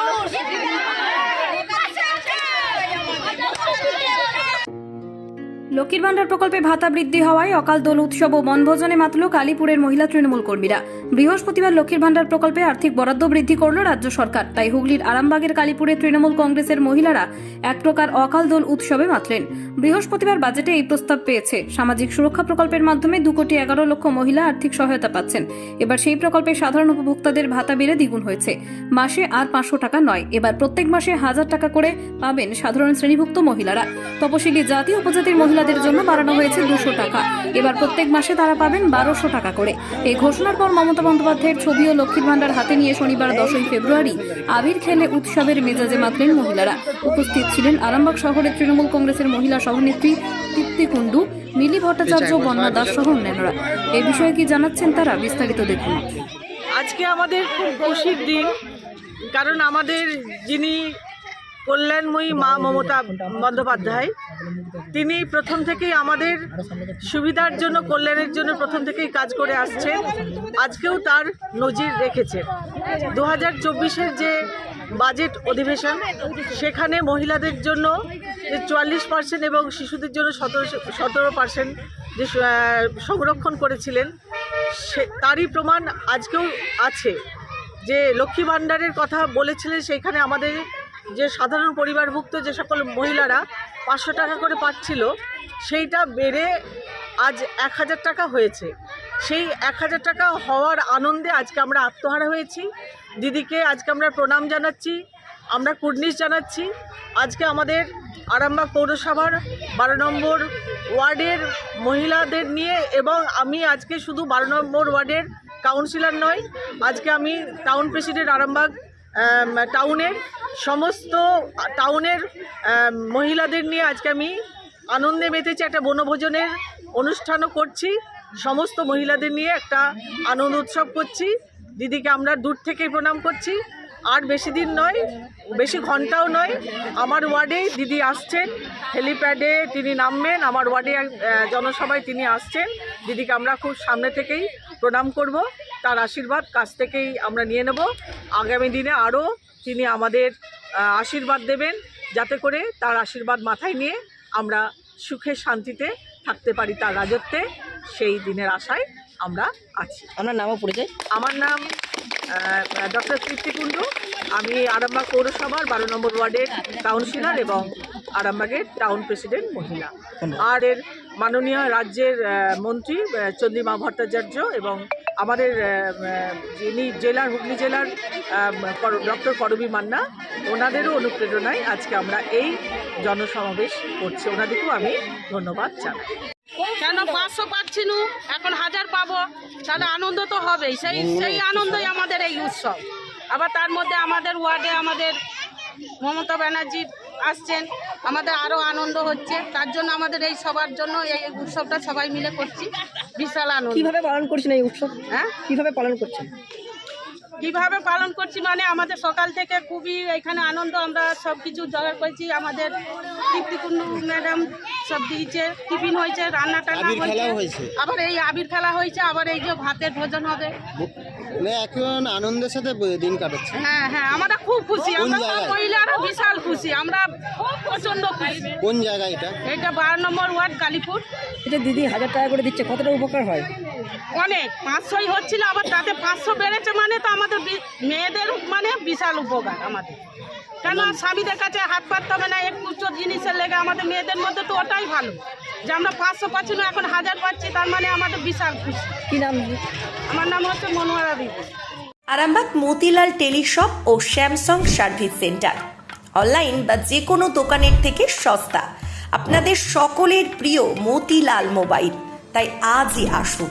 五是 লক্ষ্মীর ভান্ডার প্রকল্পে ভাতা বৃদ্ধি হওয়ায় অকাল দোল উৎসব ও বনভোজনে মাতল কালীপুরের মহিলা তৃণমূল কর্মীরা। বৃহস্পতিবার লক্ষ্মীর ভান্ডার প্রকল্পে আর্থিক বরাদ্দ বৃদ্ধি করল রাজ্য সরকার। তাই হুগলির আরামবাগের কালীপুরে তৃণমূল কংগ্রেসের মহিলারা এক প্রকার অকাল দোল উৎসবে মাতলেন। বৃহস্পতিবার বাজেটে এই প্রস্তাব পেয়েছে। সামাজিক সুরক্ষা প্রকল্পের মাধ্যমে দু কোটি এগারো লক্ষ মহিলা আর্থিক সহায়তা পাচ্ছেন। এবার সেই প্রকল্পে সাধারণ উপভোক্তাদের ভাতা বেড়ে দ্বিগুণ হয়েছে। মাসে আর পাঁচশো টাকা নয়, এবার প্রত্যেক মাসে হাজার টাকা করে পাবেন সাধারণ শ্রেণীভুক্ত মহিলারা। তপশিলি জাতি উপজাতির মহিলাদের জন্য বাড়ানো হয়েছে দুশো টাকা। এবার প্রত্যেক মাসে তারা পাবেন বারোশো টাকা করে। এই ঘোষণার পর মমতা বন্দ্যোপাধ্যায়ের ছবি ও লক্ষ্মীর ভান্ডার হাতে নিয়ে শনিবার দশই ফেব্রুয়ারি আবির খেলে উৎসবের মেজাজে মাতলেন মহিলারা। উপস্থিত ছিলেন আরামবাগ শহরের তৃণমূল কংগ্রেসের মহিলা সভানেত্রী তৃপ্তি কুণ্ডু মিলি ভট্টাচার্য বন্যা দাস সহ অন্যান্যরা। এ বিষয়ে কি জানাচ্ছেন তারা বিস্তারিত দেখুন। আজকে আমাদের খুব খুশির দিন কারণ আমাদের যিনি কল্যাণময়ী মা মমতা বন্দ্যোপাধ্যায়। তিনি প্রথম থেকেই আমাদের সুবিধার জন্য, কল্যাণের জন্য প্রথম থেকেই কাজ করে আসছেন। আজকেও তার নজির রেখেছেন দু হাজার যে বাজেট অধিবেশন, সেখানে মহিলাদের জন্য যে চুয়াল্লিশ পার্সেন্ট এবং শিশুদের জন্য সতেরো সতেরো পার্সেন্ট যে সংরক্ষণ করেছিলেন, সে, তারই প্রমাণ আজকেও আছে। যে লক্ষ্মী ভাণ্ডারের কথা বলেছিলেন, সেখানে আমাদের যে সাধারণ পরিবারভুক্ত যে সকল মহিলারা পাঁচশো টাকা করে পাচ্ছিল, সেইটা বেড়ে আজ এক হাজার টাকা হয়েছে। সেই এক হাজার টাকা হওয়ার আনন্দে আজকে আমরা আত্মহারা হয়েছি। দিদিকে আজকে আমরা প্রণাম জানাচ্ছি, আমরা কুর্নিশ জানাচ্ছি। আজকে আমাদের আরামবাগ পৌরসভার বারো নম্বর ওয়ার্ডের মহিলাদের নিয়ে এবং আমি আজকে শুধু বারো নম্বর ওয়ার্ডের কাউন্সিলর নয়, আজকে আমি টাউন প্রেসিডেন্ট আরামবাগ টাউনের সমস্ত টাউনের মহিলাদের নিয়ে আজকে আমি আনন্দে মেতেছি একটা বনভোজনের অনুষ্ঠানও করছি। সমস্ত মহিলাদের নিয়ে একটা আনন্দ উৎসব করছি। দিদিকে আমরা দূর থেকেই প্রণাম করছি। আর বেশি দিন নয় বেশি ঘন্টাও নয়। আমার ওয়ার্ডেই দিদি আসছেন হেলিপ্যাডে তিনি নামবেন আমার ওয়ার্ডে এক, জনসভায় তিনি আসছেন। দিদিকে আমরা খুব সামনে থেকেই প্রণাম করব তার আশীর্বাদ কাছ থেকেই আমরা নিয়ে নেব। আগামী দিনে আরও তিনি আমাদের আশীর্বাদ দেবেন যাতে করে তার আশীর্বাদ মাথায় নিয়ে আমরা সুখে শান্তিতে থাকতে পারি তার রাজত্বে। সেই দিনের আশায় আমরা আছি। আপনার নামও পরিচয়? আমার নাম ডক্টর তৃপ্তি কুণ্ডু আমি আরামবাগ পৌরসভার বারো নম্বর ওয়ার্ডের কাউন্সিলর এবং আরামবাগের টাউন প্রেসিডেন্ট মহিলা। আর এর মাননীয় রাজ্যের মন্ত্রী চন্দ্রিমা ভট্টাচার্য এবং আমাদের যিনি জেলার হুগলি জেলার ডক্টর করবী মান্না ওনাদেরও অনুপ্রেরণায় আজকে আমরা এই জনসমাবেশ করছি। ওনাদেরকেও আমি ধন্যবাদ জানাই। কেন পাঁচশো পাচ্ছি নু? এখন হাজার তাহলে আনন্দ তো হবেই। সেই সেই আনন্দই আমাদের এই উৎসব। আবার তার মধ্যে আমাদের ওয়ার্ডে আমাদের মমতা ব্যানার্জি আসছেন। আমাদের আরও আনন্দ হচ্ছে। তার জন্য আমাদের এই সবার জন্য এই উৎসবটা সবাই মিলে করছি। বিশাল আনন্দ। কীভাবে পালন করছেন এই উৎসব? হ্যাঁ? কীভাবে পালন করছেন? কীভাবে পালন করছি মানে আমাদের সকাল থেকে খুবই এখানে আনন্দ আমরা সব কিছু জোগাড় করেছি আমাদের তৃপ্তিকুণ্ডু ম্যাডাম সব দিয়েছে টিফিন হয়েছে রান্না টান্না হয়েছে। আবার এই আবির খেলা হয়েছে আবার এই যে ভাতের ভোজন হবে। মানে এখন আনন্দের সাথে দিন কাটাচ্ছে? হ্যাঁ হ্যাঁ আমরা খুব খুশি আমরা? মহিলারা বিশাল খুশি আমরা খুব প্রচণ্ড খুশি। কোন জায়গায় এটা? এটা বারো নম্বর ওয়ার্ড কালীপুর যে দিদি হাজার টাকা করে দিচ্ছে কতটা উপকার হয়? অনেক পাঁচশোই হচ্ছিল আবার তাতে পাঁচশো বেড়েছে মানে তো আমাদের মেয়েদের মানে বিশাল উপকার আমাদের। কেন স্বামীদের কাছে হাত পাততে হবে না একটু উচ্চ জিনিসের লেগে আমাদের মেয়েদের মধ্যে তো ওটাই ভালো। যে আমরা পাঁচশো পাচ্ছি না এখন হাজার পাচ্ছি তার মানে আমাদের বিশাল খুশি। কি নাম আমার নাম হচ্ছে মনোয়ারা বিবি আরামবাগ মতিলাল টেলিশপ ও স্যামসাং সার্ভিস সেন্টার। অনলাইন বা যে কোনো দোকানের থেকে সস্তা। আপনাদের সকলের প্রিয় মতিলাল মোবাইল। তাই আজই আসুন।